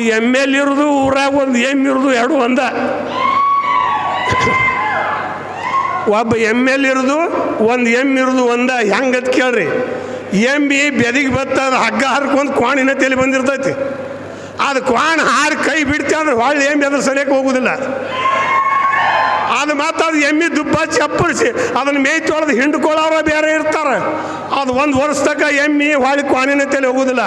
M L ಇರೋದು, ಊರಾಗ ಒಂದು ಎಂ ಇರೋದು, ಎರಡು ಒಂದ. ಒಬ್ಬ ಎಂ ಎಲ್ ಇರೋದು, ಒಂದು ಎಂ ಇರೋದು, ಒಂದ. ಹೆಂಗತ್ ಕೇಳ್ರಿ? ಎಮ್ಮಿ ಬೆದಿಗೆ ಬತ್ತದ ಹಗ್ಗ ಹರ್ಕೊಂಡು ಕ್ವಾಣಿನ ತಲೆ ಬಂದಿರ್ತೈತಿ. ಅದು ಕ್ವಾಣ ಹಾರಿ ಕೈ ಬಿಡ್ತೇವೆ ಅಂದ್ರೆ ಹೊಳ್ಳಿ ಎಮ್ಮಿ ಅದ್ರ ಸರಿಯಾಗಿ ಹೋಗುದಿಲ್ಲ. ಅದು ಮತ್ತು ಅದು ಎಮ್ಮಿ ದುಬ್ಬ ಚಪ್ಪರಿಸಿ, ಅದನ್ನು ಮೇಯ್ ತೊಳೆದು ಹಿಂಡ್ಕೊಳ್ಳೋರ ಬೇರೆ ಇರ್ತಾರೆ. ಅದು ಒಂದು ವರ್ಷ ತಕ್ಕ ಎಮ್ಮಿ ಹೊಳಿ ಕ್ವಾನಿನ ತಲೆ ಹೋಗೋದಿಲ್ಲ.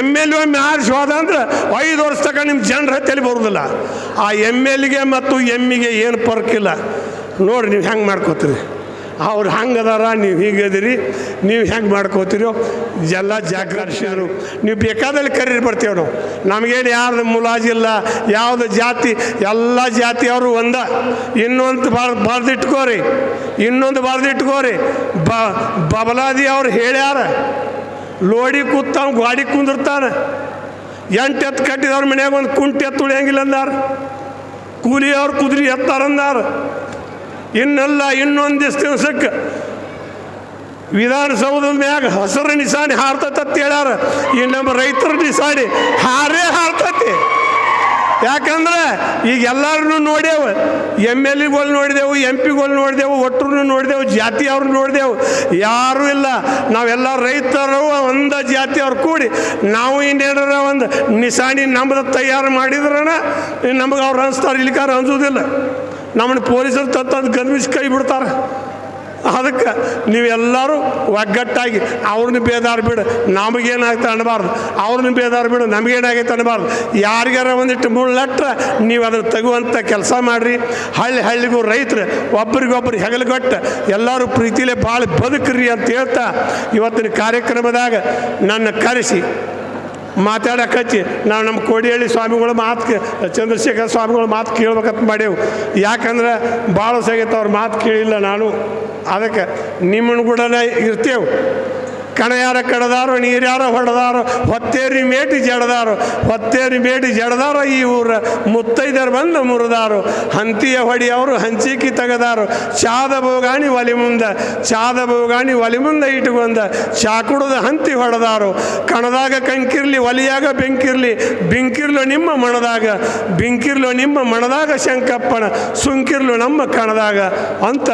ಎಂ ಎಲ್ ಒಮ್ಮೆ ಮ್ಯಾರೇಜ್ ಹೋದ ಅಂದ್ರೆ ಐದು ವರ್ಷ ತಕ್ಕ ನಿಮ್ಮ ಜನರ ತಲೆ ಬರೋದಿಲ್ಲ. ಆ ಎಂ ಎಲ್ಗೆ ಮತ್ತು ಎಮ್ಮಿಗೆ ಏನು ಪರ್ಕಿಲ್ಲ ನೋಡಿ ನೀವು ಹೆಂಗೆ ಮಾಡ್ಕೋತೀರಿ. ಅವ್ರು ಹಂಗದಾರ ನೀವು ಹೀಗೆ ಅದೀರಿ ನೀವು ಹೆಂಗೆ ಮಾಡ್ಕೋತೀರೋ, ಎಲ್ಲ ಜಾಗ್ರತೆಯವರು ನೀವು ಬೇಕಾದಲ್ಲಿ ಕರೀರಿ ಬರ್ತೀವಿ ನಾವು. ನಮಗೇನು ಯಾರ್ದು ಮುಲಾಜಿಲ್ಲ ಯಾವುದು ಜಾತಿ, ಎಲ್ಲ ಜಾತಿಯವರು ಒಂದ. ಇನ್ನೊಂದು ಬಾರ್, ಬಾರ್ದಿಟ್ಕೋರಿ. ಇನ್ನೊಂದು ಬಾರ್ದಿಟ್ಕೋರಿ. ಬ, ಬಬಲಾದಿ ಅವ್ರು ಹೇಳ್ಯಾರ. ಲೋಡಿ ಕೂತಾವ, ಗಾಡಿ ಕುಂದಿರ್ತಾನೆ ಎಂಟು ಎತ್ತು ಕಟ್ಟಿದವ್ರ ಮನ್ಯಾಗ ಒಂದು ಕುಂಟೆ ಎತ್ತು ಉಳಿಯಂಗಿಲ್ಲ ಅಂದಾರ. ಕೂಲಿಯವ್ರು ಕುದುರೆ ಎತ್ತಾರಂದಾರ ಇನ್ನೆಲ್ಲ ಇನ್ನೊಂದಿಷ್ಟು ದಿವಸಕ್ಕೆ ವಿಧಾನಸೌಧ ಮ್ಯಾಗ ಹಸಿರು ನಿಶಾನೆ ಹಾರ್ತೈತೆ ಅಂತ ಹೇಳ್ಯಾರ. ಈ ನಮ್ಮ ರೈತರ ನಿಶಾನೆ ಹಾರೇ ಹಾರ್ತೈತಿ. ಯಾಕಂದ್ರೆ ಈಗ ಎಲ್ಲರನ್ನೂ ನೋಡ್ಯಾವ, ಎಂ ಎಲ್ ಎಗಳು ನೋಡಿದೆವು, ಎಂ ಪಿಗಳು ನೋಡಿದೆವು ಒಟ್ಟರು ನೋಡಿದೆವು ಜಾತಿಯವ್ರು ನೋಡಿದೆವು. ಯಾರೂ ಇಲ್ಲ. ನಾವೆಲ್ಲ ರೈತರು, ಒಂದ ಜಾತಿಯವ್ರು ಕೂಡಿ ನಾವು ಇನ್ನೇನಾರ ಒಂದು ನಿಶಾನಿ ನಮ್ದು ತಯಾರು ಮಾಡಿದ್ರನ, ನಮಗೆ ಅವ್ರು ಅನಿಸ್ತಾರೆ, ಇಲ್ಲಿಕಾರ ಅನ್ಸೋದಿಲ್ಲ. ನಮ್ಮನ್ನು ಪೊಲೀಸರು ತಂದು ಗನ್ವಿಸಿ ಕೈ ಬಿಡ್ತಾರೆ. ಅದಕ್ಕೆ ನೀವೆಲ್ಲರೂ ಒಗ್ಗಟ್ಟಾಗಿ ಅವ್ರನ್ನ ಬೇದಾರ ಬಿಡು, ನಮಗೇನಾಗುತ್ತೆ ಅನ್ನಬಾರ್ದು. ಅವ್ರನ್ನ ಬೇದಾರ ಬಿಡು ನಮಗೇನಾಗೈತೆ ಅನ್ನಬಾರ್ದು. ಯಾರಿಗಾರ ಒಂದಿಟ್ಟು ಲಟ್ಟ ನೀವು ಅದನ್ನು ತೆಗುವಂಥ ಕೆಲಸ ಮಾಡಿರಿ. ಹಳ್ಳಿ ಹಳ್ಳಿಗೂ ರೈತರು ಒಬ್ರಿಗೊಬ್ರು ಹೆಗಲುಗೊಟ್ಟು ಎಲ್ಲರೂ ಪ್ರೀತಿಲೇ ಭಾಳ ಬದುಕ್ರಿ ಅಂತ ಹೇಳ್ತಾ ಇವತ್ತಿನ ಕಾರ್ಯಕ್ರಮದಾಗ ನನ್ನ ಕರೆಸಿ ಮಾತಾಡಕ್ಕೆ ಹಚ್ಚಿ ನಾವು ನಮ್ಮ ಕೋಡಿಹಳ್ಳಿ ಸ್ವಾಮಿಗಳ ಮಾತು ಚಂದ್ರಶೇಖರ ಸ್ವಾಮಿಗಳ ಮಾತು ಕೇಳ್ಬೇಕಂತ ಮಾಡೇವು. ಯಾಕಂದ್ರೆ ಭಾಳ ಸಾಗೈತೆ ಅವ್ರ ಮಾತು ಕೇಳಿಲ್ಲ ನಾನು. ಅದಕ್ಕೆ ನಿಮ್ಮನ್ನು ಕೂಡ ಇರ್ತೇವೆ. ಕಣ ಕಡದಾರ, ನೀರ್ಯಾರ ಹೊಡೆದಾರೋ, ಹೊತ್ತೇರಿ ಮೇಟಿ ಜಡದಾರೋ, ಹೊತ್ತೇರಿ ಮೇಟಿ ಜಡದಾರ ಈ ಊರ ಮುತ್ತೈದರು ಬಂದು ಮುರಿದಾರು. ಹಂತಿಯ ಹೊಡಿಯವರು ಹಂಚಿಕಿ ತೆಗೆದಾರು. ಚಾದ ಬೋಗಾಣಿ ಒಲಿ ಮುಂದ, ಚಾದ ಬೋಗಾಣಿ ಒಲಿ ಮುಂದೆ ಇಟ್ಕೊಂಡ ಚಾಕುಡದ ಹಂತಿ ಹೊಡೆದಾರು. ಕಣದಾಗ ಕಂಕಿರ್ಲಿ, ಒಲಿಯಾಗ ಬೆಂಕಿರ್ಲಿ, ಬೆಂಕಿರ್ಲು ನಿಮ್ಮ ಮಣದಾಗ, ಬೆಂಕಿರ್ಲು ನಿಮ್ಮ ಮಣದಾಗ ಶಂಕಪ್ಪನ, ಸುಂಕಿರ್ಲು ನಮ್ಮ ಕಣದಾಗ. ಅಂತ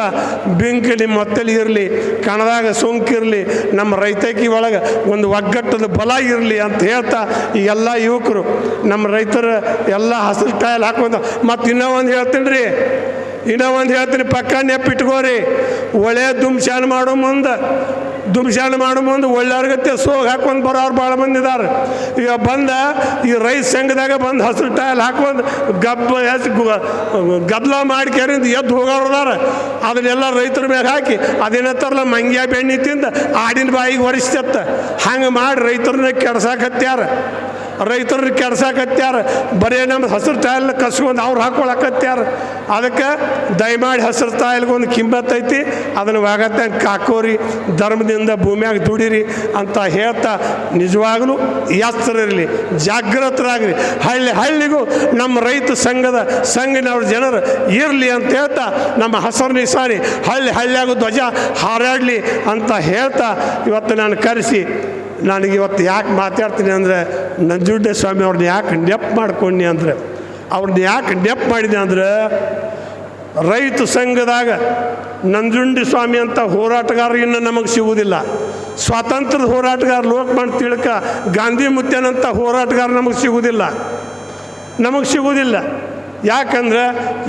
ಬೆಂಕಿ ನಿಮ್ಮ ಇರಲಿ, ಕಣದಾಗ ಸುಂಕಿರ್ಲಿ, ನಮ್ಮ ರೈತಕಿ ಒಳಗೆ ಒಂದು ಒಗ್ಗಟ್ಟದ ಬಲ ಇರಲಿ ಅಂತ ಹೇಳ್ತಾ ಈ ಎಲ್ಲ ಯುವಕರು ನಮ್ಮ ರೈತರ ಎಲ್ಲ ಹಸಿರು ಟಾಯಲ್ ಹಾಕೊಂಡು ಮತ್ತು ಇನ್ನೂ ಒಂದು ಹೇಳ್ತೀನಿ ರೀ, ಇನ್ನೂ ಒಂದು ಹೇಳ್ತೀನಿ ಪಕ್ಕ ನೆಪ್ಪಿಟ್ಕೋರಿ, ಒಳ್ಳೆ ದುಮ್ಶಾನ್ ಮಾಡೋ ಮುಂದೆ ದುಮ್ಶಾನ್ ಮಾಡೋ ಮುಂದೆ ಒಳ್ಳೆಯವ್ರಿಗತ್ತೆ ಸೋಗ್ ಹಾಕೊಂಡು ಬರೋರು ಭಾಳ ಬಂದಿದ್ದಾರೆ ಈಗ ಬಂದ ಈ ರೈಸ್ ಸಂಘದಾಗ ಬಂದು ಹಸಿರು ಟೈಲ್ ಹಾಕೊಂಡು ಗಬ್ಬ ಹೆಚ್ಚು ಮಾಡಿ ಮಾಡ್ಕ್ಯಾರಿಂದ ಎದ್ದು ಹೋಗೋರ್ದಾರ ಅದನ್ನೆಲ್ಲ ರೈತರ ಮೇಲೆ ಹಾಕಿ ಅದೇನತ್ತಾರಲ್ಲ ಮಂಗ್ಯ ಬೆಣ್ಣಿ ತಿಂದು ಆಡಿನ ಬಾಯಿಗೆ ಒರೆಸ್ತತ್ತ. ಹಂಗೆ ಮಾಡಿ ರೈತರನ್ನ ಕೆಡ್ಸಾಕತ್ಯಾರ ರೈತರನ್ನ ಕೆಡ್ಸಾಕತ್ಯಾರ, ಬರೀ ನಮ್ಮ ಹಸಿರು ತಾಯಿಲ್ ಕಸ್ಕೊಂಡು ಅವ್ರು ಹಾಕೊಳಕತ್ಯಾರ. ಅದಕ್ಕೆ ದಯಮಾಡಿ ಹಸಿರು ತಾಯಿಲ್ಗೊಂದು ಕಿಂಬತ್ತೈತಿ ಅದನ್ನು ವಾಗತ್ತೆ ಕಾಕೋರಿ, ಧರ್ಮದಿಂದ ಭೂಮಿಯಾಗ ದುಡಿರಿ ಅಂತ ಹೇಳ್ತಾ ನಿಜವಾಗಲೂ ಎಸ್ತರಿರಲಿ ಜಾಗೃತರಾಗ್ರಿ ಹಳ್ಳಿ ಹಳ್ಳಿಗೂ ನಮ್ಮ ರೈತ ಸಂಘದ ಸಂಘನವ್ರ ಜನರು ಇರಲಿ ಅಂತ ಹೇಳ್ತಾ ನಮ್ಮ ಹಸರು ನಿಸಾರಿ, ಹಳ್ಳಿ ಹಳ್ಳಿಯಾಗೂ ಧ್ವಜ ಹಾರಾಡಲಿ ಅಂತ ಹೇಳ್ತಾ ಇವತ್ತು ನಾನು ಕರೆಸಿ ನನಗೆ ಇವತ್ತು ಯಾಕೆ ಮಾತಾಡ್ತೀನಿ ಅಂದರೆ, ನಂಜುಂಡೆ ಸ್ವಾಮಿ ಅವ್ರನ್ನ ಯಾಕೆ ನೆಪ್ ಮಾಡ್ಕೊಂಡಿ ಅಂದರೆ, ಅವ್ರನ್ನ ಯಾಕೆ ನೆಪ್ ಮಾಡಿದೆ ಅಂದ್ರೆ, ರೈತ ಸಂಘದಾಗ ನಂಜುಂಡಿ ಸ್ವಾಮಿ ಅಂತ ಹೋರಾಟಗಾರ ಇನ್ನು ನಮಗೆ ಸಿಗುವುದಿಲ್ಲ. ಸ್ವಾತಂತ್ರ್ಯದ ಹೋರಾಟಗಾರ ಲೋಕಮಾನ್ ತಿಳ್ಕ ಗಾಂಧಿ ಮುತ್ಯನಂಥ ಹೋರಾಟಗಾರ ನಮಗೆ ಸಿಗುವುದಿಲ್ಲ. ನಮಗೆ ಸಿಗುವುದಿಲ್ಲ. ಯಾಕಂದ್ರೆ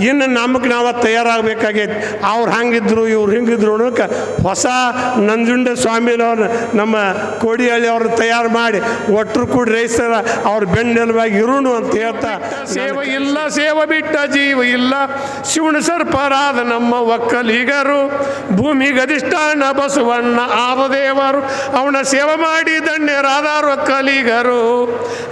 ಇನ್ನು ನಮಗೆ ನಾವು ತಯಾರಾಗಬೇಕಾಗೈತಿ. ಅವ್ರು ಹಂಗಿದ್ರು ಇವ್ರು ಹಿಂಗಿದ್ರು ಅನ್ನೋಕೆ ಹೊಸ ನಂಜುಂಡ ಸ್ವಾಮಿನವ್ರನ್ನ ನಮ್ಮ ಕೋಡಿಹಳ್ಳಿ ಅವ್ರನ್ನ ತಯಾರು ಮಾಡಿ ಒಟ್ಟರು ಕೂಡ ರೈಸರ ಅವ್ರ ಬೆನ್ನೆಲುವಾಗಿ ಇರೋಣ ಅಂತ ಹೇಳ್ತಾ ಸೇವ ಇಲ್ಲ ಸೇವ ಬಿಟ್ಟ ಜೀವ ಇಲ್ಲ. ಶಿವನ ಸರ್ಪರಾದ ನಮ್ಮ ಒಕ್ಕಲಿಗರು ಭೂಮಿ ಗದಿಷ್ಠಾನ ಬಸವಣ್ಣ ಆದ ದೇವರು ಅವನ ಸೇವೆ ಮಾಡಿ ದಣ್ಣರಾದ ಒಕ್ಕಲಿಗರು.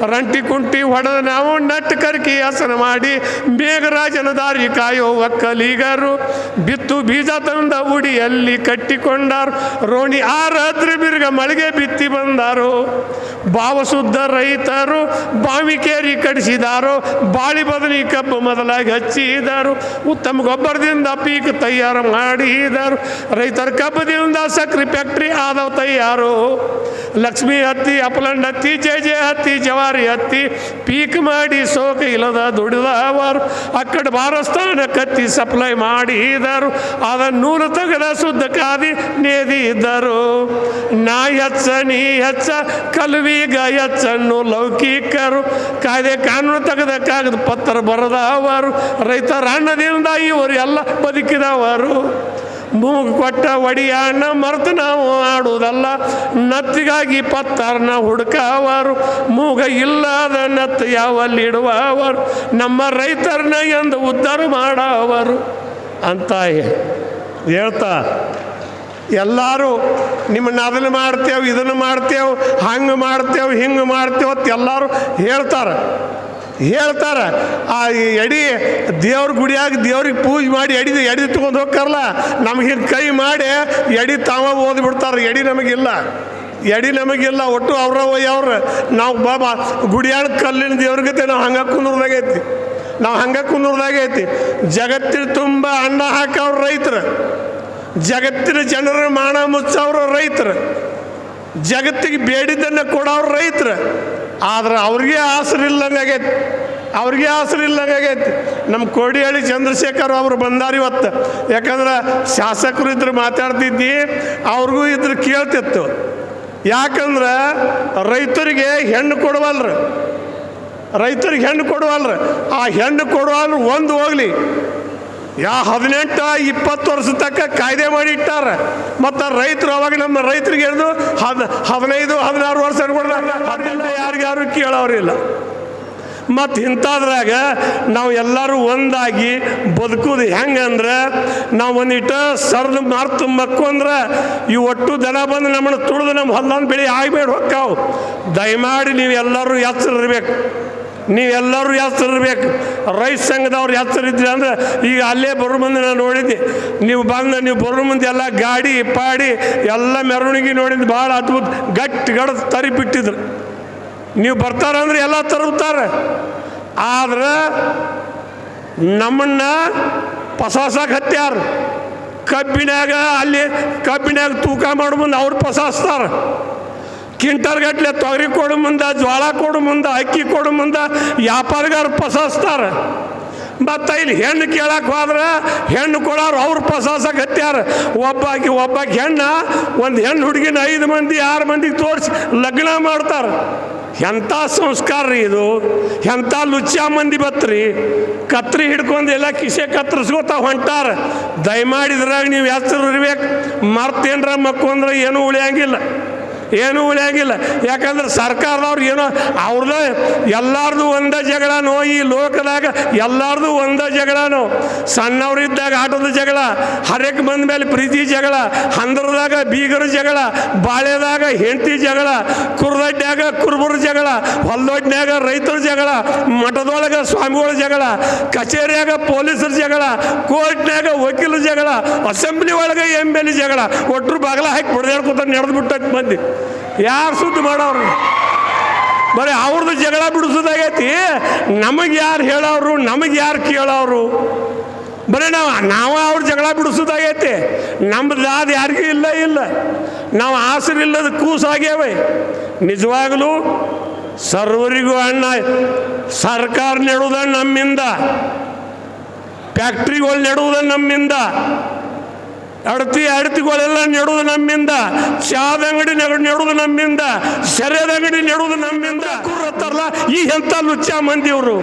ರಂಟಿ ಕುಂಟಿ ಹೊಡೆದ ನಾವು ನಟ್ಟು ಕರ್ಕಿ ಆಸನ ಮಾಡಿ ಮೇಘರಾಜನ ದಾರಿ ಕಾಯೋ ಒಕ್ಕಲಿಗರು ಬಿತ್ತು ಬೀಜ ತಂದ ಉಡಿಯಲ್ಲಿ ಕಟ್ಟಿಕೊಂಡಾರು. ರೋಣಿ ಆರಾದ್ರ ಬಿರುಗ ಮಳಿಗೆ ಬಿತ್ತಿ ಬಂದರು. ಭಾವಶುದ್ಧ ರೈತರು ಬಾವಿಕೇರಿ ಕಡಿಸಿದಾರು. ಬಾಳಿ ಬದಲಿ ಕಬ್ಬು ಮೊದಲಾಗಿ ಹಚ್ಚಿದರು. ಉತ್ತಮ ಗೊಬ್ಬರದಿಂದ ಪೀಕ್ ತಯಾರು ಮಾಡಿದರು. ರೈತರ ಕಬ್ಬದಿಂದ ಸಕ್ರೆ ಫ್ಯಾಕ್ಟ್ರಿ ಆದವು ತಯಾರು. ಲಕ್ಷ್ಮಿ ಹತ್ತಿ, ಅಪಲಂಡ್ ಹತ್ತಿ, ಜೆ ಜೆ ಹತ್ತಿ, ಜವಾರಿ ಹತ್ತಿ, ಪೀಕ್ ಮಾಡಿ ಸೋಕ ಇಲ್ಲದ ದುಡಿದವರು. ಅಕ್ಕಡ ಬಾರಸ್ತಾನ ಕತ್ತಿ ಸಪ್ಲೈ ಮಾಡಿದರು. ಅದನ್ನು ನೂಲು ತೆಗೆದ ಶುದ್ಧ ಕಾದಿ ನೇದಿದ್ದರು ನಾ ಹೆಚ್ಚ ನೀ ಹೆಚ್ಚ ಕಲ್ವಿಗ ಹೆಚ್ಚನ್ನು ಲೌಕಿಕರು. ಕಾಯ್ದೆ ಕಾನೂನು ತೆಗೆದ ಕಾಗದ ಪತ್ರ ಬರೆದವರು. ರೈತರ ಅಣ್ಣದಿಂದ ಇವರು ಎಲ್ಲ ಬದುಕಿದವರು. ಮೂಗು ಕೊಟ್ಟ ಒಡಿಯಾಣ ಮರೆತು ನಾವು ಆಡುವುದಲ್ಲ. ನತ್ತಿಗಾಗಿ ಪತ್ತಾರನ ಹುಡುಕವರು, ಮೂಗ ಇಲ್ಲದ ನತ್ತು ಯಾವಲ್ಲಿಡುವವರು, ನಮ್ಮ ರೈತರನ್ನ ಎಂದು ಉದ್ಧಾರ ಮಾಡವರು ಅಂತ ಹೇಳ್ತಾ, ಎಲ್ಲರೂ ನಿಮ್ಮನ್ನ ಅದನ್ನು ಮಾಡ್ತೇವೆ, ಇದನ್ನು ಮಾಡ್ತೇವೆ, ಹಂಗೆ ಮಾಡ್ತೇವೆ, ಹಿಂಗೆ ಮಾಡ್ತೇವೆ ಅಂತ ಎಲ್ಲರೂ ಹೇಳ್ತಾರೆ. ಹೇಳ್ತಾರೆ, ಆ ಎಡಿ ದೇವ್ರ ಗುಡಿಯಾಗಿ ದೇವ್ರಿಗೆ ಪೂಜೆ ಮಾಡಿ ಎಡಿ ಎಡಿ ತೊಗೊಂಡು ಹೋಗ್ತಾರಲ್ಲ, ನಮ್ಗೆ ಹಿಂಗೆ ಕೈ ಮಾಡಿ ಎಡಿ ತಾವ ಓದ್ಬಿಡ್ತಾರೆ ಎಡಿ ನಮಗಿಲ್ಲ. ಎಡಿ ನಮಗಿಲ್ಲ, ಒಟ್ಟು ಅವ್ರ ಅವ್ರು. ನಾವು ಬಾಬಾ, ಗುಡಿಯಾಳ ಕಲ್ಲಿನ ದೇವ್ರಿಗತೆ ನಾವು ಹಂಗೆ ಕುಂದ್ರದಾಗೈತಿ ನಾವು ಹಂಗೆ ಕುಂದ್ರದಾಗೈತಿ ಜಗತ್ತಿನ ತುಂಬ ಅನ್ನ ಹಾಕವ್ರು ರೈತರು. ಜಗತ್ತಿನ ಜನರ ಮಾಣ ಮುಚ್ಚವ್ರು ರೈತರು. ಜಗತ್ತಿಗೆ ಬೇಡಿದ್ದನ್ನು ಕೊಡೋರು ರೈತರು. ಆದ್ರೆ ಅವ್ರಿಗೆ ಆಸರಿಲ್ಲಂಗೆ ಆಗೈತಿ. ಅವ್ರಿಗೆ ಆಸರಿಲ್ಲಂಗೆ ಆಗೈತಿ. ನಮ್ಮ ಕೋಡಿಹಳ್ಳಿ ಚಂದ್ರಶೇಖರ್ ಅವರು ಬಂದಾರ ಇವತ್ತು. ಯಾಕಂದ್ರೆ ಶಾಸಕರು ಇದ್ರು ಮಾತಾಡ್ತಿದ್ದಿ, ಅವ್ರಿಗೂ ಇದ್ರು ಕೇಳ್ತಿತ್ತು. ಯಾಕಂದ್ರೆ ರೈತರಿಗೆ ಹೆಣ್ಣು ಕೊಡುವಲ್ರು. ರೈತರಿಗೆ ಹೆಣ್ಣು ಕೊಡುವಲ್ರು. ಆ ಹೆಣ್ಣು ಕೊಡುವಲ್ರು ಒಂದು ಹೋಗ್ಲಿ. ಯಾ ಹದಿನೆಂಟು, ಇಪ್ಪತ್ತು ವರ್ಷ ತಕ್ಕ ಕಾಯ್ದೆ ಮಾಡಿ ಇಟ್ಟಾರ. ಮತ್ತು ರೈತರು ಅವಾಗ ನಮ್ಮ ರೈತರಿಗೆ ಹೇಳಿದ್ರು, ಹದ್, ಹದಿನೈದು, ಹದಿನಾರು ವರ್ಷ ಅನ್ಕೊಂಡ ಅದೆಲ್ಲ ಯಾರಿಗಾರು ಕೇಳೋರಿಲ್ಲ ಮತ್ತು ಇಂಥದ್ರಾಗ ನಾವು ಎಲ್ಲರೂ ಒಂದಾಗಿ ಬದುಕುದು ಹೆಂಗಂದ್ರೆ ನಾವು ಒಂದಿಟ್ಟು ಸರ್ದು ಮಾರ್ತು ಮಕ್ಕೊಂದ್ರೆ ಈ ಒಟ್ಟು ದನ ಬಂದು ನಮ್ಮನ್ನು ತುಳಿದು ನಮ್ಮ ಹೊಲ್ದಾನ ಬೆಳೆ ಆಗಬೇಡ ಹೊಕ್ಕಾವು. ದಯಮಾಡಿ ನೀವು ಎಲ್ಲರೂ ಎಚ್ಚರಿರ್ಬೇಕು. ನೀವೆಲ್ಲರೂ ಹೆಸರಿರ್ಬೇಕು. ರೈತ ಸಂಘದವ್ರು ಹೆಸರಿದ್ರಿ ಅಂದ್ರೆ ಈಗ ಅಲ್ಲೇ ಬರೋ ಮುಂದೆ ನಾನು ನೋಡಿದ್ದೆ. ನೀವು ಬಂದು, ನೀವು ಬರೋ ಮುಂದೆ ಎಲ್ಲ ಗಾಡಿ ಪಾಡಿ, ಎಲ್ಲ ಮೆರವಣಿಗೆ ನೋಡಿದ್ದು ಭಾಳ ಅದ್ಭುತ. ಗಟ್ಟಿ ಗಡ ತರಿ ಬಿಟ್ಟಿದ್ರು ನೀವು ಬರ್ತಾರಂದ್ರೆ ಎಲ್ಲ ತರುತ್ತಾರೆ. ಆದ್ರೆ ನಮ್ಮನ್ನ ಪಸಾಸಕ್ಕೆ ಹತ್ಯಾರ. ಕಬ್ಬಿನಾಗ ಅಲ್ಲಿ ಕಬ್ಬಿನಾಗ ತೂಕ ಮಾಡೋ ಮುಂದೆ ಅವ್ರು ಪಸಾಸ್ತಾರೆ. ಕ್ವಿಂಟಲ್ ಗಟ್ಲೆ ತೊಗರಿ ಕೊಡು ಮುಂದೆ, ಜ್ವಾಳ ಕೊಡು ಮುಂದೆ, ಅಕ್ಕಿ ಕೊಡು ಮುಂದೆ, ವ್ಯಾಪಾರಿಗಾರ ಪಸಾಸ್ತಾರೆ. ಮತ್ತು ಇಲ್ಲಿ ಹೆಣ್ಣು ಕೇಳಕ್ಕೆ ಹೋದ್ರೆ ಹೆಣ್ಣು ಕೊಡೋರು ಅವ್ರು ಪಸಾಸಕ್ಕೆ ಹತ್ಯಾರ ಒಬ್ಬಾಕಿ ಒಬ್ಬಾಕಿ ಹೆಣ್ಣ, ಒಂದು ಹೆಣ್ಣು ಹುಡುಗಿನ ಐದು ಮಂದಿ, ಆರು ಮಂದಿಗೆ ತೋರಿಸಿ ಲಗ್ನ ಮಾಡ್ತಾರೆ. ಎಂಥ ಸಂಸ್ಕಾರ ರೀ ಇದು? ಎಂಥ ಲುಚ್ಚ ಮಂದಿ ಬತ್ರಿ? ಕತ್ರಿ ಹಿಡ್ಕೊಂಡು ಎಲ್ಲ ಕಿಸೆ ಕತ್ತರಿಸ್ಕೋತ ಹೊಂಟಾರ. ದಯಮಾಡಿದ್ರಾಗ ನೀವು ಹೆಸರು ಇರ್ಬೇಕು. ಮರ್ತೇನ್ರ ಮಕ್ಕೊಂದ್ರೆ ಏನೂ ಉಳಿಯಂಗಿಲ್ಲ. ಏನೂ ಉಳಿಯಂಗಿಲ್ಲ. ಯಾಕಂದ್ರೆ ಸರ್ಕಾರದವ್ರು ಏನೋ ಅವ್ರದ್ದು ಎಲ್ಲಾರ್ದು ಒಂದೇ ಜಗಳನೋ ಈ ಲೋಕದಾಗ ಎಲ್ಲಾರ್ದು ಒಂದೇ ಜಗಳನೋ ಸಣ್ಣವರಿದ್ದಾಗ ಆಟದ ಜಗಳ, ಹರಕ್ ಬಂದ ಮೇಲೆ ಪ್ರೀತಿ ಜಗಳ, ಹಂದ್ರದಾಗ ಬೀಗರ ಜಗಳ, ಬಾಳೆದಾಗ ಹೆಂಡತಿ ಜಗಳ ಕುರ್ದೊಡ್ಡಾಗ ಕುರುಬರ ಜಗಳ ಹೊಲ್ದೊಡ್ನ್ಯಾಗ ರೈತರ ಜಗಳ, ಮಠದೊಳಗೆ ಸ್ವಾಮಿಗಳ ಜಗಳ, ಕಚೇರಿಯಾಗ ಪೊಲೀಸರ ಜಗಳ ಕೋರ್ಟ್ನಾಗ ವಕೀಲರ ಜಗಳ, ಅಸೆಂಬ್ಲಿ ಒಳಗೆ ಎಂ ಎಲ್ ಜಗಳ ಒಟ್ಟರು ಬಾಗಲ ಹಾಕಿ ಹೊಡೆದಾಡ್ಕೊತ ನಡೆದು ಬಂದಿ ಮಂದಿ. ಯಾರು ಸುದ್ದಿ ಮಾಡೋರು? ಬರೀ ಅವ್ರದ್ದು ಜಗಳ ಬಿಡಿಸೋದಾಗೈತಿ. ನಮಗೆ ಯಾರು ಹೇಳೋರು, ನಮಗೆ ಯಾರು ಕೇಳೋರು? ಬರೀ ನಾವು ನಾವು ಅವ್ರ ಜಗಳ ಬಿಡಿಸೋದಾಗೈತಿ. ನಮ್ದು ಅದು ಯಾರಿಗೂ ಇಲ್ಲ ಇಲ್ಲ. ನಾವು ಆಸರಿಲ್ಲದ ಕೂಸಾಗ್ಯಾವೆ. ನಿಜವಾಗಲೂ ಸರ್ವರಿಗೂ ಅಣ್ಣ, ಸರ್ಕಾರ ನೆಡುವುದ ನಮ್ಮಿಂದ. ಫ್ಯಾಕ್ಟ್ರಿಗಳು ನೆಡುವುದ ನಮ್ಮಿಂದ. ಅಡತಿ ಅಡತಿಗಳೆಲ್ಲ ನೆಡುವುದು ನಮ್ಮಿಂದ. ಚಾದ ಅಂಗಡಿ ನೆಡ ನೆಡುವುದು ನಮ್ಮಿಂದ. ಸೆರೆದ ಅಂಗಡಿ ನೆಡುವುದು ನಮ್ಮಿಂದ. ಕೂರತ್ತಾರಲ್ಲ ಈ ಎಂಥ ಲುಚ್ಚ ಮಂದಿ ಇವರು?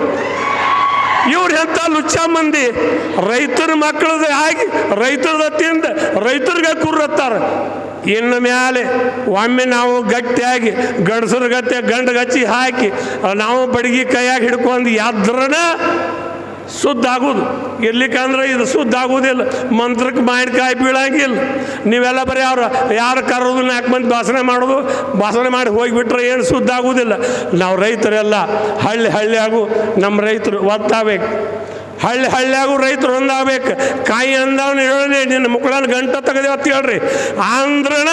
ಇವ್ರು ಎಂಥ ಲುಚ್ಚ ಮಂದಿ? ರೈತರ ಮಕ್ಕಳದ ಆಗಿ ರೈತರದ ತಿಂದ ರೈತರಿಗೆ ಕೂರತ್ತಾರ ಇನ್ನು ಮ್ಯಾಲೆ ಒಮ್ಮೆ ನಾವು ಗಟ್ಟಿಯಾಗಿ ಗಂಡಸರ ಗತ್ತೆ ಗಂಡ ಗಚ್ಚಿ ಹಾಕಿ ನಾವು ಬಡಗಿ ಕೈಯಾಗಿ ಹಿಡ್ಕೊಂಡು ಯಾದ್ರನ ಶುದ್ಧ ಆಗೋದು ಇರ್ಲಿಕ್ಕಂದ್ರೆ ಇದು ಶುದ್ಧ ಆಗೋದಿಲ್ಲ ಮಂತ್ರಕ್ಕೆ ಮಾವಿನಕಾಯಿ ಬೀಳಂಗಿಲ್ಲ. ನೀವೆಲ್ಲ ಬರೀ ಅವ್ರು ಯಾರು ಕರೋದು ನಾಲ್ಕು ಮಂದಿ ಭಾಷಣ ಮಾಡೋದು, ಭಾಷಣ ಮಾಡಿ ಹೋಗಿಬಿಟ್ರೆ ಏನು ಶುದ್ಧ ಆಗೋದಿಲ್ಲ ನಾವು ರೈತರೆಲ್ಲ ಹಳ್ಳಿ ಹಳ್ಳಿಯಾಗು ನಮ್ಮ ರೈತರು ಒತ್ತಾಗಬೇಕು ಹಳ್ಳಿ ಹಳ್ಳಿಯಾಗೂ ರೈತರು ಒಂದಾಗಬೇಕು. ಕಾಯಿ ಅಂದವನು ಹೇಳಿ ನಿನ್ನ ಮುಕ್ಕಳನ್ನ ಗಂಟ ತೆಗೆದೇವ ಅಂತ ಹೇಳ್ರಿ. ಆಂಧ್ರನ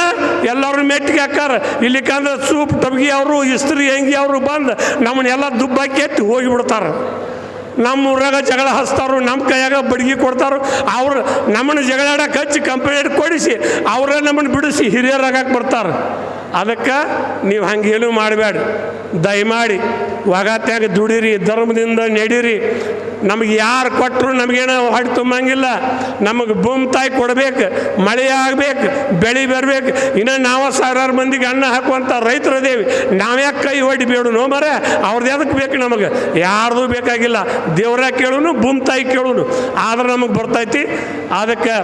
ಎಲ್ಲರೂ ಮೆಟ್ಟಿಗೆ ಹಾಕಾರ ಇಲ್ಲಿಕಂದ್ರೆ ಸೂಪ್ ಟಬ್ಗಿ ಅವರು, ಇಸ್ತ್ರಿ ಹೆಂಗಿ ಅವರು ಬಂದು ನಮ್ಮನ್ನೆಲ್ಲ ದುಬ್ಬಾಕಿ ಎತ್ತಿ ಹೋಗಿಬಿಡ್ತಾರೆ. ನಮ್ಮ ಊರಾಗ ಜಗಳ ಹಚ್ತಾರೋ ನಮ್ಮ ಕೈಯಾಗ ಬಡ್ಗಿ ಕೊಡ್ತಾರು ಅವ್ರು ನಮ್ಮನ್ನು ಜಗಳಾಡಕ್ಕೆ ಹಚ್ಚಿ ಕಂಪ್ಲೇಂಟ್ ಕೊಡಿಸಿ, ಅವರೇ ನಮ್ಮನ್ನು ಬಿಡಿಸಿ ಹಿರಿಯರಾಗಕ್ಕೆ ಬರ್ತಾರೆ. ಅದಕ್ಕೆ ನೀವು ಹಂಗೆ ಮಾಡಬೇಡ ಮಾಡಬೇಡಿ ದಯಮಾಡಿ ಒಗತ್ಯಾಗ ದುಡಿರಿ, ಧರ್ಮದಿಂದ ನಡೀರಿ. ನಮಗೆ ಯಾರು ಕೊಟ್ಟರು ನಮಗೇನೋ ಹೊಟ್ಟೆ ತುಂಬಂಗಿಲ್ಲ. ನಮಗೆ ಭೂಮಿ ತಾಯಿ ಕೊಡಬೇಕು, ಮಳೆ ಆಗಬೇಕು, ಬೆಳೆ ಬರಬೇಕು. ಇನ್ನು ನಾವು ಸಾವಿರಾರು ಮಂದಿಗೆ ಅನ್ನ ಹಾಕುವಂಥ ರೈತರು ಅದೇವಿ ನಾವ್ಯಾಕೆ ಕೈ ಹೊಡಿಬೇಡು ನೋ ಮರ ಅವ್ರದ್ದು ಎದಕ್ಕೆ ಬೇಕು ನಮಗೆ? ಯಾರ್ದು ಬೇಕಾಗಿಲ್ಲ. ದೇವ್ರ ಕೇಳುನು, ಭೂಮಿ ತಾಯಿ ಕೇಳುನು. ಆದ್ರೆ ನಮಗೆ ಬರ್ತೈತಿ. ಅದಕ್ಕೆ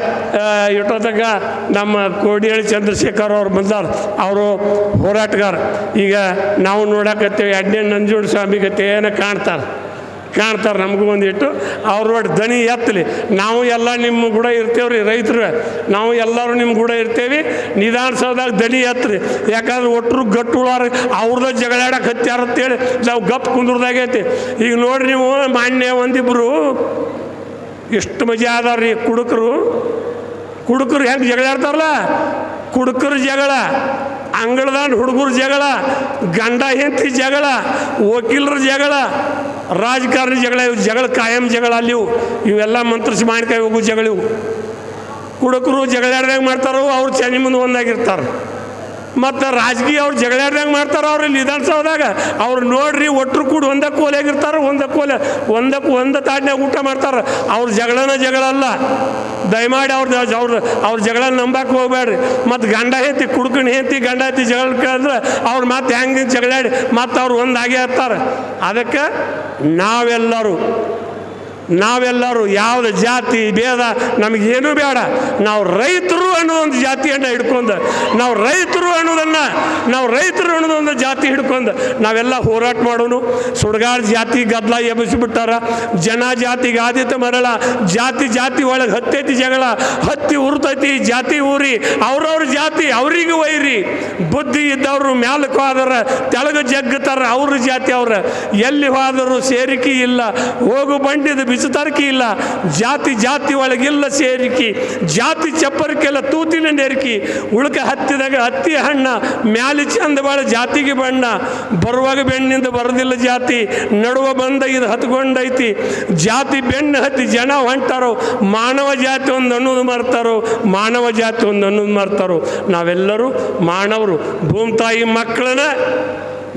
ಇಟ್ಟೋದಾಗ ನಮ್ಮ ಕೋಡಿಹಳ್ಳಿ ಚಂದ್ರಶೇಖರ್ ಅವ್ರು ಬಂದಾರ. ಅವರು ಹೋರಾಟಗಾರ. ಈಗ ನಾವು ನೋಡಕತ್ತೇವೆ ಎಡ್ನೇ ನಂಜುಂಡ ಸ್ವಾಮಿ ಕಾಣ್ತಾರೆ. ಕಾಣ್ತಾರೆ ನಮಗೂ ಒಂದಿಟ್ಟು ಅವ್ರ ಒಟ್ಟು ದನಿ ಎತ್ತಲಿ ನಾವು ಎಲ್ಲ ನಿಮ್ಮ ಕೂಡ ಇರ್ತೇವ್ರಿ ರೈತರು. ನಾವು ಎಲ್ಲರೂ ನಿಮ್ಮ ಕೂಡ ಇರ್ತೇವೆ. ನಿಧಾನಸೌದಾಗ ದನಿ ಎತ್ತರಿ ಯಾಕಂದ್ರೆ ಒಟ್ಟರು ಗಟ್ಟು ಉಳಾರ. ಅವ್ರದ ಜಗಳಾಡಕ್ಕೆ ಹತ್ಯಾರ ಅಂತೇಳಿ ನಾವು ಗಪ್ ಕುಂದ್ರದಾಗೈತಿ ಈಗ ನೋಡ್ರಿ ನೀವು ಮಾನ್ಯ ಒಂದಿಬ್ಬರು ಎಷ್ಟು ಮಜಾ ಅದಾರ್ರಿ ಕುಡುಕರು. ಕುಡುಕರು ಹೆಂಗೆ ಜಗಳಾಡ್ತಾರಲ್ಲ? ಕುಡುಕರು ಜಗಳ. ಅಂಗಳದಾಂಡ್ ಹುಡುಗರ ಜಗಳ, ಗಂಡ ಹೆಂಡತಿ ಜಗಳ, ವಕೀಲರ ಜಗಳ, ರಾಜಕಾರಣಿ ಜಗಳ, ಇವು ಜಗಳ ಕಾಯಂ ಜಗಳ ಅಲ್ಲಿವು ಇವೆಲ್ಲ ಮಂತ್ರಿಸಿ ಮಾವಿನಕಾಯಿ ಹೋಗು ಜಗಳ ಇವು. ಕುಡುಕರು ಜಗಳಾಡ್ದಂಗೆ ಮಾಡ್ತಾರೋ ಅವ್ರು ಚೆನ್ನಿ ಮುಂದೆ ಒಂದಾಗಿರ್ತಾರೆ. ಮತ್ತು ರಾಜಕೀಯ ಅವ್ರು ಜಗಳಾಡ್ದಂಗೆ ಮಾಡ್ತಾರೆ ಅವ್ರು ಇಲ್ಲಿ ವಿಧಾನಸೌಧದಾಗ, ಅವ್ರು ನೋಡ್ರಿ ಒಟ್ಟರು ಕೂಡ ಒಂದೇ ಕೋಲಾಗಿರ್ತಾರೆ ಒಂದಕ್ಕೆ ಕೋಲೆ ಒಂದಕ್ಕೆ ಒಂದು ತಾಟ್ನಾಗ ಊಟ ಮಾಡ್ತಾರೆ. ಅವ್ರ ಜಗಳನ ಜಗಳ ಅಲ್ಲ. ದಯಮಾಡಿ ಅವ್ರದ್ದು ಅವ್ರ ಅವ್ರ ಜಗಳ ನಂಬಕ್ಕೆ ಹೋಗ್ಬೇಡ್ರಿ. ಮತ್ತು ಗಂಡ ಹೆಂತಿ ಕುಡ್ಕಣ್ ಹೆಂತಿ ಗಂಡ ಹೆಂತಿ ಜಗಳ ಕೇಳಿದ್ರೆ ಅವ್ರು ಮತ್ತೆ ಹೆಂಗೆ ಜಗಳಾಡಿ ಮತ್ತು ಅವ್ರು ಒಂದಾಗಿ ಇರ್ತಾರೆ ಅದಕ್ಕೆ ನಾವೆಲ್ಲರೂ ನಾವೆಲ್ಲರೂ ಯಾವ್ದು ಜಾತಿ ಭೇದ ನಮಗೇನೂ ಬೇಡ. ನಾವು ರೈತರು ಅನ್ನೋ ಒಂದು ಜಾತಿಯನ್ನು ಹಿಡ್ಕೊಂಡು, ನಾವು ರೈತರು ಅನ್ನೋದನ್ನು, ನಾವು ರೈತರು ಅನ್ನೋದೊಂದು ಜಾತಿ ಹಿಡ್ಕೊಂಡು ನಾವೆಲ್ಲ ಹೋರಾಟ ಮಾಡೋನು. ಸುಡ್ಗಾಡ್ ಜಾತಿ ಗದ್ದಲ ಎಬ್ಬಿಸಿಬಿಟ್ಟಾರ. ಜನ ಜಾತಿಗೆ ಆದಿತ್ಯ ಮರಳ. ಜಾತಿ ಜಾತಿ ಒಳಗೆ ಹತ್ತೈತಿ ಜಗಳ. ಹತ್ತಿ ಉರ್ತೈತಿ, ಜಾತಿ ಊರಿ. ಅವ್ರವ್ರ ಜಾತಿ, ಅವ್ರಿಗೆ ಒಯ್ರಿ ಬುದ್ಧಿ ಇದ್ದವರು ಮ್ಯಾಲಕ್ಕೆ ಹೋದ್ರ ತೆಳಗ ಜಗ್ಗತಾರ, ಅವ್ರ ಜಾತಿ ಅವ್ರ. ಎಲ್ಲಿ ಹೋದರೂ ಸೇರಿಕೆ ಇಲ್ಲ. ಹೋಗು ಬಂಡಿದ ಬಿಸುತರ್ಕಿ ಇಲ್ಲ. ಜಾತಿ ಜಾತಿ ಒಳಗಿಲ್ಲ ಸೇರಿಕಿ, ಜಾತಿ ಚಪ್ಪರಕ್ಕೆಲ್ಲ ತೂತಿನ ನೆರಕಿ ಉಳ್ಕ ಹತ್ತಿದಾಗ ಹತ್ತಿ ಹಣ್ಣ, ಮ್ಯಾಲಿ ಚಂದ ಬಾಳ ಜಾತಿಗೆ ಬಣ್ಣ, ಬರುವಾಗ ಬೆಣ್ಣಿಂದ ಬರೋದಿಲ್ಲ ಜಾತಿ, ನಡುವ ಬಂದ ಇದು ಹತ್ಕೊಂಡೈತಿ, ಜಾತಿ ಬೆಣ್ಣೆ ಹತ್ತಿ ಜನ ಹೊಂಟಾರೋ, ಮಾನವ ಜಾತಿ ಒಂದು ಅನ್ನೋದು ಮರ್ತಾರೋ, ಮಾನವ ಜಾತಿ ಒಂದು ಅನ್ನೋದು ಮರ್ತಾರೋ, ನಾವೆಲ್ಲರೂ ಮಾನವರು, ಭೂಮಿ ತಾಯಿ ಮಕ್ಕಳನ್ನ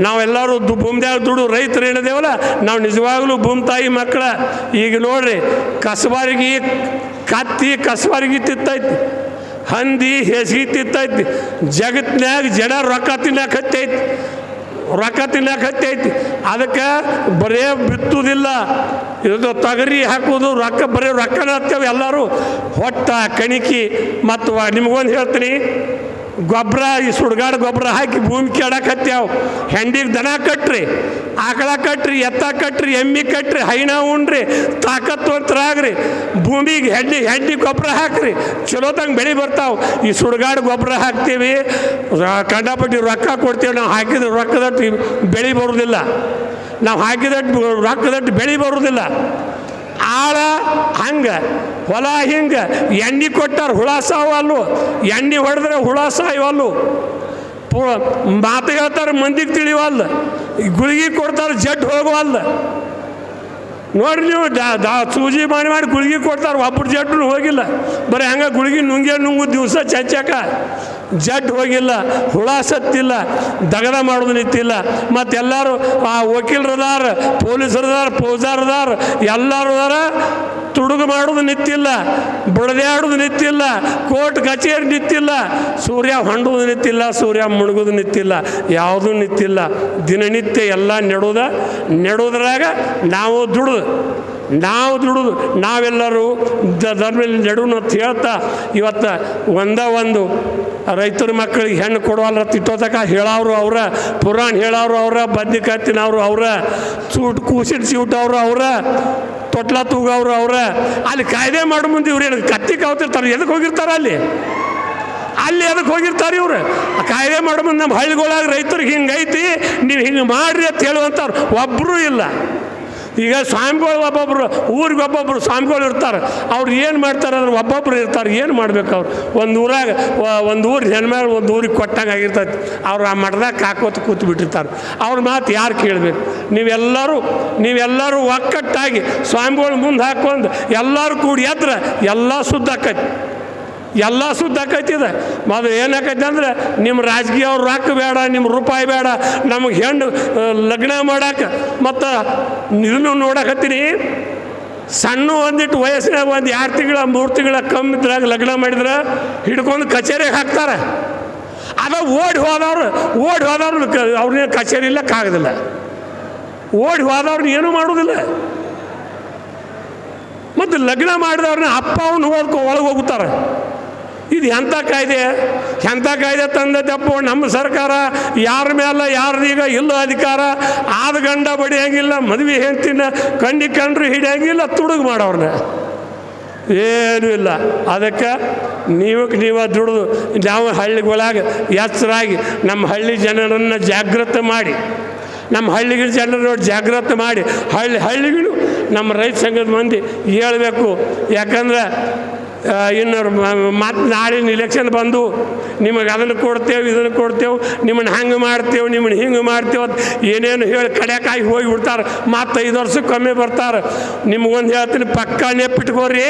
ನಾವೆಲ್ಲರೂ ದು ಭೂಮಿದಾಗ ದುಡು ರೈತರು ಹೇಳಿದೇವಲ್ಲ ನಾವು ನಿಜವಾಗ್ಲೂ ಭೂಮಿ ತಾಯಿ ಮಕ್ಕಳ. ಈಗ ನೋಡ್ರಿ ಕಸಬಾರಿಗೆ ಕತ್ತಿ ಕಸಬಾರಿಗೆ ತಿತ್ತೈತಿ, ಹಂದಿ ಹೆಸಗಿ ತಿತ್ತೈತಿ ಜಗತ್ತಿನಾಗ ಜನ ರೊಕ್ಕ ತಿನ್ನಕ್ಕೆ ಹತ್ತೈತಿ, ರೊಕ್ಕ ತಿನ್ನಕ್ಕೆ ಹತ್ತೈತಿ. ಅದಕ್ಕೆ ಬರೇ ಬಿತ್ತುವುದಿಲ್ಲ ಇದು ತೊಗರಿ ಹಾಕೋದು, ರೊಕ್ಕ ಬರೀ ರೊಕ್ಕನ ಹತ್ತೇವೆ ಎಲ್ಲರೂ. ಹೊಟ್ಟ, ಕಣಿಕಿ ಮತ್ತು ನಿಮಗೊಂದು ಹೇಳ್ತೀನಿ. ಗೊಬ್ಬರ, ಈ ಸುಡ್ಗಾಡು ಗೊಬ್ಬರ ಹಾಕಿ ಭೂಮಿ ಕೆಡಕ್ಕೆ ಹತ್ಯಾವ. ಹೆಂಡಿಗೆ ದನ ಕಟ್ರಿ, ಆಕಳ ಕಟ್ರಿ, ಎತ್ತ ಕಟ್ರಿ, ಎಮ್ಮಿ ಕಟ್ರಿ, ಹೈನ ಉಣ್ರಿ, ತಾಕತ್ವಂತರಾಗ್ರಿ. ಭೂಮಿಗೆ ಹೆಂಡಿ ಹೆಂಡಿ ಗೊಬ್ಬರ ಹಾಕ್ರಿ ಚಲೋದಂಗೆ ಬೆಳೆ ಬರ್ತಾವೆ. ಈ ಸುಡ್ಗಾಡು ಗೊಬ್ಬರ ಹಾಕ್ತೀವಿ. ಕಂಡಾಪಟ್ಟಿ ರೊಕ್ಕ ಕೊಡ್ತೀವಿ, ನಾವು ಹಾಕಿದ ರೊಕ್ಕದಟ್ಟು ಬೆಳೆ ಬರೋದಿಲ್ಲ. ನಾವು ಹಾಕಿದಟ್ಟು ರೊಕ್ಕದಟ್ಟು ಬೆಳೆ ಬರೋದಿಲ್ಲ. ಆಳ ಹಂಗೆ ಹೊಲ ಹಿಂಗೆ, ಎಣ್ಣೆ ಕೊಟ್ಟಾರ ಹುಳ ಸಾವಲ್ಲು ಎಣ್ಣೆ ಹೊಡೆದ್ರೆ ಹುಳ ಸಾಯವಲ್ಲು ಮಾತು ಹೇಳ್ತಾರೆ, ಮಂದಿಗೆ ತಿಳಿವಲ್ಲ. ಗುಳಿಗೆ ಕೊಡ್ತಾರೆ, ಜಡ್ ಹೋಗುವಲ್ಲ. ನೋಡಿ ನೀವು ಸೂಜಿ ಮಾಡಿ ಮಾಡಿ ಗುಳಿಗೆ ಕೊಡ್ತಾರೆ ಒಬ್ಬರು ಜಡ್ಡು ಹೋಗಿಲ್ಲ. ಬರೀ ಹಂಗೆ ಗುಳಿಗೆ ನುಂಗೆ ನುಂಗು ದಿವಸ ಚಚ್ಚಕ ಜಡ್ ಹೋಗಿಲ್ಲ, ಹುಳ ಸತ್ತಿಲ್ಲ, ದಗದ ಮಾಡೋದು ನಿಂತಿಲ್ಲ. ಮತ್ತೆಲ್ಲರೂ ಆ ವಕೀಲರದಾರ, ಪೊಲೀಸರದಾರ ಫೌಜಾರದಾರ ಎಲ್ಲರೂ ತುಡುಗು ಮಾಡೋದು ನಿತ್ತಿಲ್ಲ ಬಡದಾಡೋದು ನಿತ್ತಿಲ್ಲ, ಕೋರ್ಟ್ ಕಚೇರಿ ನಿತ್ತಿಲ್ಲ, ಸೂರ್ಯ ಹೊಂಡುವುದು ನಿತ್ತಿಲ್ಲ, ಸೂರ್ಯ ಮುಳುಗುದು ನಿತ್ತಿಲ್ಲ, ಯಾವುದೂ ನಿತ್ತಿಲ್ಲ. ದಿನನಿತ್ಯ ಎಲ್ಲ ನೆಡೋದ ನೆಡೋದ್ರಾಗ ನಾವು ದುಡಿದು. ನಾವು ದುಡಿದು, ನಾವೆಲ್ಲರೂ ಧರ್ಮದಲ್ಲಿ ನೆಡುನು ಅಂತ ಹೇಳ್ತಾ, ಇವತ್ತು ಒಂದ ಒಂದು ರೈತರ ಮಕ್ಕಳಿಗೆ ಹೆಣ್ಣು ಕೊಡುವಲ್ಲ ತಿಟ್ಟೋತಕ ಹೇಳೋರು ಅವರ, ಪುರಾಣ ಹೇಳೋರು ಅವರ ಬದ್ನಿಕಾಯಿ ಕತ್ತಿನವರು ಅವರ ಚೂಟ್ ಕೂಸಿನ ಚೂಟವ್ರು ಅವರ, ತೊಟ್ಲ ತೂಗವ್ರು ಅವರ, ಅಲ್ಲಿ ಕಾಯ್ದೆ ಮಾಡೋ ಮುಂದೆ ಇವ್ರು ಏನು ಕತ್ತಿ ಕಾವ್ತಿರ್ತಾರೆ ಎದಕ್ಕೆ ಹೋಗಿರ್ತಾರೆ ಅಲ್ಲಿ? ಅಲ್ಲಿ ಅದಕ್ಕೆ ಹೋಗಿರ್ತಾರೆ ಇವರು? ಕಾಯ್ದೆ ಮಾಡೋ ಮುಂದೆ ನಮ್ಮ ಹಳ್ಳಿಗಳಾಗ ರೈತರಿಗೆ ಹಿಂಗೈತಿ, ನೀವು ಹಿಂಗೆ ಮಾಡ್ರಿ ಅಂತ ಹೇಳುವಂಥವ್ರು ಒಬ್ಬರೂ ಇಲ್ಲ. ಈಗ ಸ್ವಾಮಿಗಳು ಒಬ್ಬೊಬ್ಬರು ಊರಿಗೆ ಒಬ್ಬೊಬ್ರು ಸ್ವಾಮಿಗಳು ಇರ್ತಾರೆ. ಅವ್ರು ಏನು ಮಾಡ್ತಾರೆ ಅಂದ್ರೆ ಒಬ್ಬೊಬ್ರು ಇರ್ತಾರೆ. ಏನು ಮಾಡ್ಬೇಕು ಅವ್ರು? ಒಂದು ಊರಾಗ ಒಂದು ಊರು ಹೆಣ್ಮೇಲೆ ಒಂದು ಊರಿಗೆ ಕೊಟ್ಟಂಗೆ ಆಗಿರ್ತೈತಿ. ಅವ್ರು ಆ ಮಠದಾಗ ಕಾಕೋತ ಕೂತು ಬಿಟ್ಟಿರ್ತಾರೆ ಅವ್ರ ಮಾತು ಯಾರು ಕೇಳಬೇಕು? ನೀವೆಲ್ಲರೂ ನೀವೆಲ್ಲರೂ ಒಕ್ಕಟ್ಟಾಗಿ ಸ್ವಾಮಿಗಳು ಮುಂದೆ ಹಾಕೊಂಡು ಎಲ್ಲರೂ ಕೂಡಿ ಎದ್ರೆ ಎಲ್ಲ ಸುದ್ದ ಆಕೈತಿ. ಎಲ್ಲ ಸುದ್ದ ಆಕೈತಿದೆ ಮೊದಲು ಏನಾಕೈತಿ ಅಂದ್ರೆ ನಿಮ್ಮ ರಾಜಕೀಯ ಅವ್ರ ರೊಕ್ಕ ಬೇಡ ನಿಮ್ಮ ರೂಪಾಯಿ ಬೇಡ, ನಮಗೆ ಹೆಣ್ಣು ಲಗ್ನ ಮಾಡಕ್ಕೆ ಮತ್ತು ಇದನ್ನು ನೋಡಕತ್ತೀನಿ. ಸಣ್ಣ ಒಂದಿಟ್ಟು ವಯಸ್ಸಿನಾಗ ಒಂದು ಎರಡು ತಿಂಗಳ, ಮೂರು ತಿಂಗಳ ಕಮ್ಮಿ ಇದ್ರಾಗ ಲಗ್ನ ಮಾಡಿದ್ರೆ ಹಿಡ್ಕೊಂಡು ಕಚೇರಿಗೆ ಹಾಕ್ತಾರೆ. ಅದ ಓಡಿ ಹೋದವ್ರು ಓಡಿ ಹೋದವ್ರು ಅವ್ರನ್ನೇನು ಕಚೇರಿ ಇಲ್ಲ ಓಡಿ ಹೋದವ್ರನ್ನ ಏನೂ ಮಾಡೋದಿಲ್ಲ. ಮತ್ತು ಲಗ್ನ ಮಾಡಿದವ್ರನ್ನ ಅಪ್ಪ ಅವನು ಹೋದ್ಕೊ ಒಳಗೆ ಹೋಗುತ್ತಾರೆ ಇದು ಎಂಥ ಕಾಯ್ದೆ? ಎಂಥ ಕಾಯ್ದೆ ತಂದದ್ದಪ್ಪ ನಮ್ಮ ಸರ್ಕಾರ ಯಾರ ಮೇಲೆ ಯಾರ್ದೀಗ ಇಲ್ಲ ಅಧಿಕಾರ. ಆದ ಗಂಡ ಬಡಿಯಂಗಿಲ್ಲ, ಮದುವೆ ಹೆಂಡ್ತಿನ ಕಂಡಿ ಕಂಡ್ರು ಹಿಡಿಯಂಗಿಲ್ಲ, ತುಡುಗು ಮಾಡೋರ್ನ. ಏನೂ ಇಲ್ಲ. ಅದಕ್ಕೆ ನೀವು ನೀವು ದುಡಿದು, ನಾವು ಹಳ್ಳಿಗಳಾಗ ಎಚ್ಚರಾಗಿ ನಮ್ಮ ಹಳ್ಳಿ ಜನರನ್ನು ಜಾಗೃತ ಮಾಡಿ, ನಮ್ಮ ಹಳ್ಳಿಗಳ ಜನರು ಜಾಗೃತ ಮಾಡಿ, ಹಳ್ಳಿ ಹಳ್ಳಿಗಳು ನಮ್ಮ ರೈತ ಸಂಘದ ಮಂದಿ ಹೇಳ್ಬೇಕು. ಯಾಕಂದ್ರೆ ಇನ್ನು ಮತ್ತು ನಾಳಿನ ಇಲೆಕ್ಷನ್ ಬಂದು ನಿಮಗೆ ಅದನ್ನು ಕೊಡ್ತೇವೆ, ಇದನ್ನು ಕೊಡ್ತೇವೆ, ನಿಮ್ಮನ್ನು ಹಂಗೆ ಮಾಡ್ತೇವೆ, ನಿಮ್ಮನ್ನು ಹಿಂಗೆ ಮಾಡ್ತೇವೆ ಏನೇನು ಹೇಳಿ ಕಡೆಕಾಯಿ ಹೋಗಿ ಬಿಡ್ತಾರೆ. ಮತ್ತು ಐದು ವರ್ಷಕ್ಕೊಮ್ಮೆ ಬರ್ತಾರೆ. ನಿಮ್ಗೊಂದು ಹೇಳ್ತೀನಿ ಪಕ್ಕ ನೆಪ್ಪಿಟ್ಕೋರಿ